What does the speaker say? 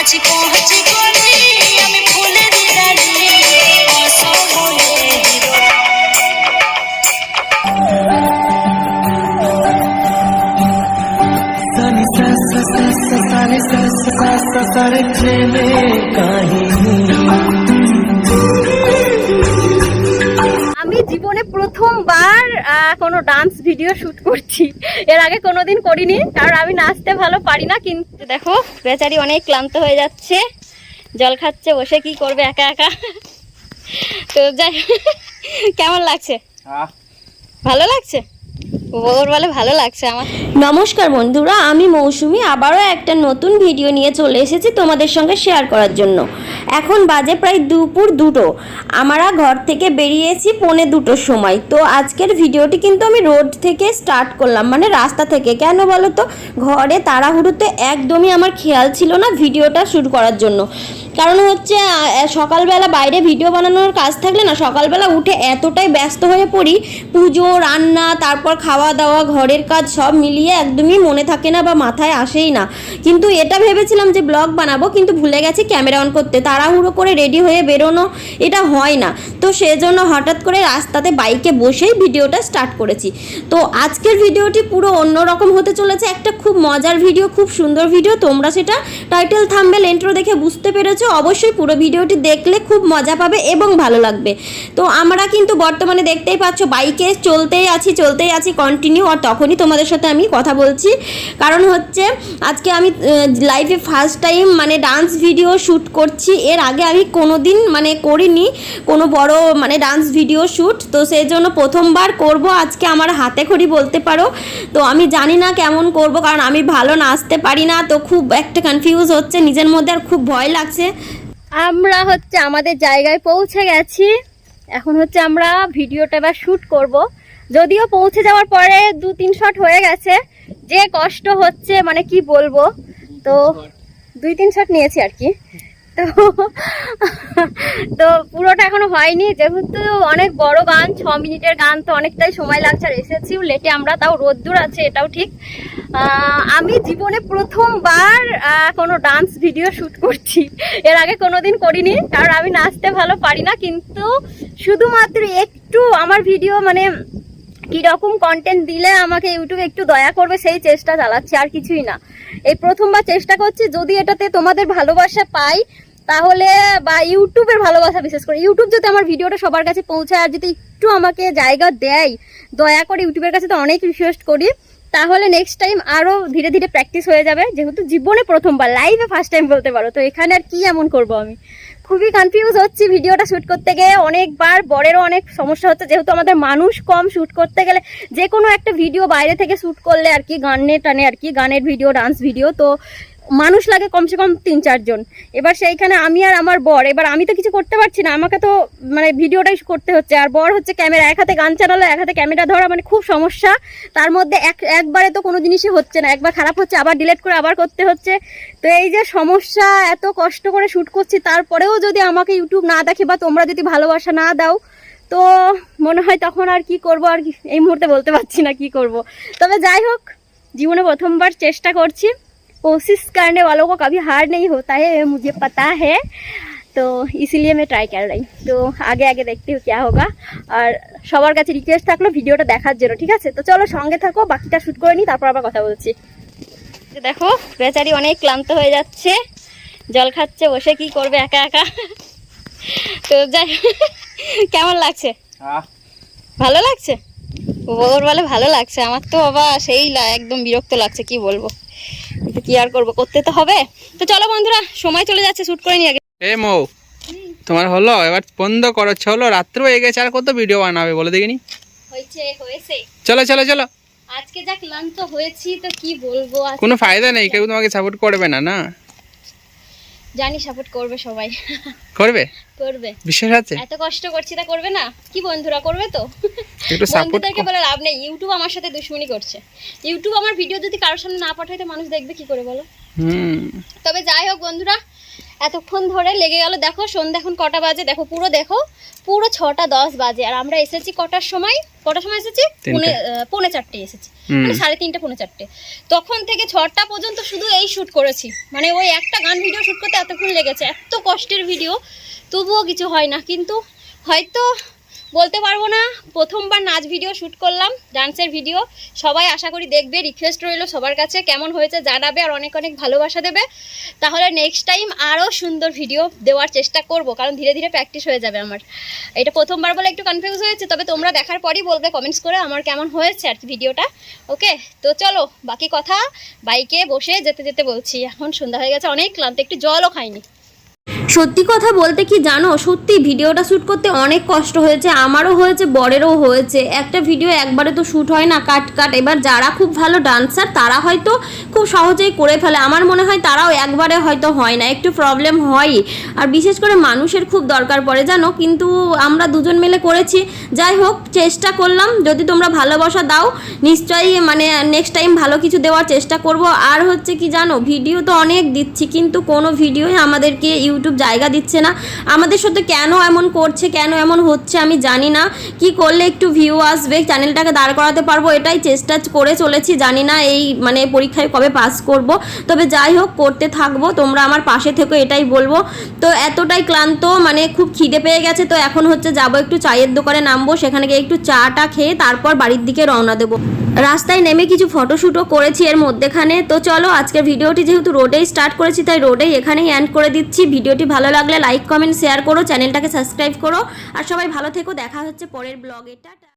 আছি পৌঁছে গলি আমি ফুলের ডালি অসময়ে সানি সা সা সা সানি সা সা সা সা রে প্রেমে কাহিনী মানে প্রথমবার কোনো ডান্স ভিডিও শ্যুট করছি। এর আগে কোনো দিন করিনি কারণ আমি নাচতে ভালো পারি না কিন্তু দেখো বেচারি অনেক ক্লান্ত হয়ে যাচ্ছে। জল খাচ্ছে বসে কি করবে একা একা? তো যাই কেমন লাগছে? ভালো লাগছে? নমস্কার বন্ধুরা, আমি মৌসুমি, আবারও একটা নতুন ভিডিও নিয়ে চলে এসেছি তোমাদের সঙ্গে শেয়ার করার জন্য। এখন বাজে প্রায় দুপুর দুটো। আমরা ঘর থেকে বেরিয়েছি পৌনে দুটোর সময়। তো আজকের ভিডিওটি কিন্তু আমি রোড থেকে স্টার্ট করলাম মানে রাস্তা থেকে। কেন বলো তো? ঘরে তাড়াহুড়োতে একদমই আমার খেয়াল ছিল না ভিডিওটা শুরু করার জন্য। কারণ হচ্ছে সকালবেলা বাইরে ভিডিও বানানোর কাজ থাকলে না, সকালবেলা উঠে এতটাই ব্যস্ত হয়ে পড়ি। পুজো, রান্না, তারপর খাওয়া দাওয়া ঘরের কাজ সব মিলিয়ে একদমই মনে থাকে না বা মাথায় আসেই না। কিন্তু এটা ভেবেছিলাম যে ব্লগ বানাবো, কিন্তু ভুলে গেছি ক্যামেরা অন করতে। তাড়াহুড়ো করে রেডি হয়ে বেরোনো এটা হয় না। তো সেজন্য হঠাৎ করে রাস্তাতে বাইকে বসেই ভিডিওটা স্টার্ট করেছি। তো আজকের ভিডিওটি পুরো অন্যরকম হতে চলেছে। একটা খুব মজার ভিডিও, খুব সুন্দর ভিডিও। তোমরা সেটা টাইটেল থাম্বেল এন্ট্রো দেখে বুঝতে পেরেছ। অবশ্যই পুরো ভিডিওটি দেখলে খুব মজা পাবে এবং ভালো লাগবে। তো আমরা কিন্তু বর্তমানে দেখতেই পাচ্ছ, বাইকে চলতেই আছি চলতেই আছি কন্টিনিউ আর তখনই তোমাদের সাথে আমি কথা বলছি। কারণ হচ্ছে, আজকে আমি লাইফে ফার্স্ট টাইম মানে ডান্স ভিডিও শ্যুট করছি। এর আগে আমি কোনো দিন মানে করিনি, কোনো বড় মানে ডান্স ভিডিও শ্যুট তো সেই জন্য প্রথমবার করব। আজকে আমার হাতে খড়ি বলতে পারো। তো আমি জানি না কেমন করব, কারণ আমি ভালো নাচতে পারি না। তো খুব একটা কনফিউজ হচ্ছে নিজের মধ্যে, আর খুব ভয় লাগছে। আমরা হচ্ছে আমাদের জায়গায় পৌঁছে গেছি। এখন হচ্ছে আমরা ভিডিওটা এবার শ্যুট করব। যদিও পৌঁছে যাওয়ার পরে দু, তিন শট হয়ে গেছে। যে কষ্ট হচ্ছে মানে কি বলব? তো দুই, তিন শট নিয়েছি আর কি। তো তো পুরোটা এখনও হয়নি। যেহেতু অনেক বড় গান, ছ মিনিটের গান তো অনেকটাই সময় লাগছে। আর এসেছিও লেটে আমরা, তাও রোদ্দুর আছে, এটাও ঠিক। আমি জীবনে প্রথমবার কোনো ডান্স ভিডিও শ্যুট করছি। এর আগে কোনোদিন করিনি, কারণ আমি নাচতে ভালো পারি না। কিন্তু শুধুমাত্র একটু আমার ভিডিও মানে কীরকম কন্টেন্ট দিলে আমাকে ইউটিউব একটু দয়া করবে, সেই চেষ্টা চালাচ্ছি, আর কিছুই না। এই প্রথমবার চেষ্টা করছি, যদি এটাতে তোমাদের ভালোবাসা পাই, তাহলে বা ইউটিউবের ভালোবাসা, বিশেষ করে ইউটিউব যদি আমার ভিডিওটা সবার কাছে পৌঁছায়, আর যদি একটু আমাকে জায়গা দেয়, দয়া করে ইউটিউবের কাছে তো অনেক রিকোয়েস্ট করি। তাহলে নেক্সট টাইম আরও ধীরে ধীরে প্র্যাকটিস হয়ে যাবে, যেহেতু জীবনে প্রথমবার লাইভে ফার্স্ট টাইম বলতে পারো, তো এখানে আর কি এমন করব আমি? খুবই কনফিউজ হচ্ছি ভিডিওটা শ্যুট করতে গিয়ে, অনেকবার বরেরও অনেক সমস্যা হচ্ছে, যেহেতু আমাদের মানুষ কম শ্যুট করতে গেলে যে কোনো একটা ভিডিও বাইরে থেকে শ্যুট করলে আর কি গানে টানে, আর কি গানের ভিডিও ডান্স ভিডিও তো মানুষ লাগে কমসে কম তিন চারজন। এবার সেইখানে আমি আর আমার বর, এবার আমি তো কিছু করতে পারছি না, আমাকে তো মানে ভিডিওটাই করতে হচ্ছে। আর বর হচ্ছে ক্যামেরা, এক হাতে গান চালালো, এক হাতে ক্যামেরা ধরা মানে খুব সমস্যা। তার মধ্যে এক, একবারে তো কোনো জিনিসই হচ্ছে না, একবার খারাপ হচ্ছে, আবার ডিলেট করে আবার করতে হচ্ছে। তো এই যে সমস্যা, এত কষ্ট করে শ্যুট করছি, তারপরেও যদি আমাকে ইউটিউব না দেখে বা তোমরা যদি ভালোবাসা না দাও, তো মনে হয় তখন আর কি করব, আর কি? এই মুহূর্তে বলতে পারছি না কি করব। তবে যাই হোক, জীবনে প্রথমবার চেষ্টা করছি। कोशिश करने वालों को कभी हार नहीं होता है ये मुझे पता है তো ইসিলিয়ে আমি ট্রাই कर रही তো আগে আগে দেখতে হো क्या होगा আর সবার কাছে রিকোয়েস্ট থাকলো ভিডিওটা দেখার জন্য ঠিক আছে তো চলো সঙ্গে থাকো বাকিটা শ্যুট করে নিই তারপর আবার কথা বলছি দেখো বেচারি অনেক ক্লান্ত হয়ে যাচ্ছে জল খাচ্ছে বসে কি করবে একা একা তো যাই কেমন লাগছে ভালো লাগছে ওর বলে ভালো লাগছে আমার তো বাবা সেই লা- একদম বিরক্ত লাগছে কি বলবো কিন্তু কি আর করব? করতে তো হবে। তো চলো বন্ধুরা সময় চলে যাচ্ছে শুট করে নিয়ে আগে। এ মৌ তোমার হলো? এবার বন্ধ করো চলো রাত্রেও গেছে আর কত ভিডিও বানাবে বলে দেখিনি? হয়েছে হয়েছে। চলো চলো চলো। আজকে যা ক্লান্ত হয়েছি তো কি বলব? কোনো ফায়দা নেই কেউ তোমাকে সাপোর্ট করবে না না? জানি সাপোর্ট করবে সবাই। করবে? করবে। বিশ্বাস আছে এত কষ্ট করছি তা করবে না। কি বন্ধুরা করবে তো? একটু সাপোর্ট করতে বলে লাভ নেই। ইউটিউব আমার সাথে দুশমনি করছে। ইউটিউব আমার ভিডিও যদি কারোর সামনে না পাঠায় তো মানুষ দেখবে কি করে বলো? হুম। তবে যাই হোক বন্ধুরা এতক্ষণ ধরে লেগে গেল। দেখো সন্ধ্যা এখন কটা বাজে? দেখো পুরো দেখো পুরো ছটা দশ বাজে। আর আমরা এসেছি কটার সময়? কটার সময় এসেছি? পুনে পৌনে চারটে এসেছি। মানে সাড়ে তিনটে পৌনে চারটে। তখন থেকে ছটা পর্যন্ত শুধু এই শ্যুট করেছি। মানে ওই একটা গান ভিডিও শ্যুট করতে এতক্ষণ লেগেছে। এত কষ্টের ভিডিও তবুও কিছু হয় না। কিন্তু হয়তো বলতে পারব না, প্রথমবার নাচ ভিডিও শ্যুট করলাম ডান্সের ভিডিও সবাই আশা করি দেখবে রিকোয়েস্ট রইল সবার কাছে, কেমন হয়েছে জানাবে আর অনেক অনেক ভালোবাসা দেবে। তাহলে নেক্সট টাইম আরও সুন্দর ভিডিও দেওয়ার চেষ্টা করব, কারণ ধীরে ধীরে প্র্যাকটিস হয়ে যাবে আমার। এটা প্রথমবার বলে একটু কনফিউজ হয়েছে, তবে তোমরা দেখার পরই বলবে কমেন্টস করে আমার কেমন হয়েছে আর কি ভিডিওটা ওকে তো চলো, বাকি কথা বাইকে বসে যেতে যেতে বলছি, এখন সন্ধ্যা হয়ে গেছে অনেক, ক্লান্ত একটু জলও খাইনি। সত্যি কথা বলতে কি জানো? সত্যি ভিডিওটা শ্যুট করতে অনেক কষ্ট হয়েছে, আমারও হয়েছে, বরেরও হয়েছে। একটা ভিডিও একবারে তো শ্যুট হয় না কাট কাট এবার যারা খুব ভালো ডান্সার তারা হয়তো খুব সহজেই করে ফেলে। আমার মনে হয় তারাও একবারে হয়তো হয় না, একটু প্রবলেম হয় আর বিশেষ করে মানুষের খুব দরকার পড়ে, জানো? কিন্তু আমরা দুজন মিলে করেছি। যাই হোক, চেষ্টা করলাম। যদি তোমরা ভালোবাসা দাও, নিশ্চয়ই মানে নেক্সট টাইম ভালো কিছু দেওয়ার চেষ্টা করব। আর হচ্ছে কি জানো ভিডিও তো অনেক দিচ্ছি, কিন্তু কোনো ভিডিওই আমাদেরকে ইউটিউব জায়গা দিচ্ছে না। আমাদের সাথে কেন এমন করছে, কেন এমন হচ্ছে আমি জানি না। কি করলে একটু ভিউ আসবে চ্যানেলটাকে দাঁড় করাতে পারব এটাই চেষ্টা করে চলেছি, জানি না এই মানে পরীক্ষায় কবে পাস করব। তবে যাই হোক, করতে থাকব, তোমরা আমার পাশে থেকে, এটাই বলব। তো এতটাই ক্লান্ত মানে খুব খিদে পেয়ে গেছে, তো এখন হচ্ছে যাব একটু চায়ের দোকানে নামবো, সেখানে গিয়ে একটু চাটা খেয়ে তারপর বাড়ির দিকে রওনা দেবো। রাস্তায় নেমে কিছু ফটোশ্যুটও করেছি এর মধ্যেখানে। তো চলো, আজকের ভিডিওটি যেহেতু রোডেই স্টার্ট করেছি, তাই রোডেই এখানেই অ্যান্ড করে দিচ্ছি। ভিডিওটি ভালো লাগলে লাইক কমেন্ট শেয়ার করো চ্যানেলটাকে সাবস্ক্রাইব করো। আর সবাই ভালো থেকো, দেখা হচ্ছে পরের ব্লগ টাটা।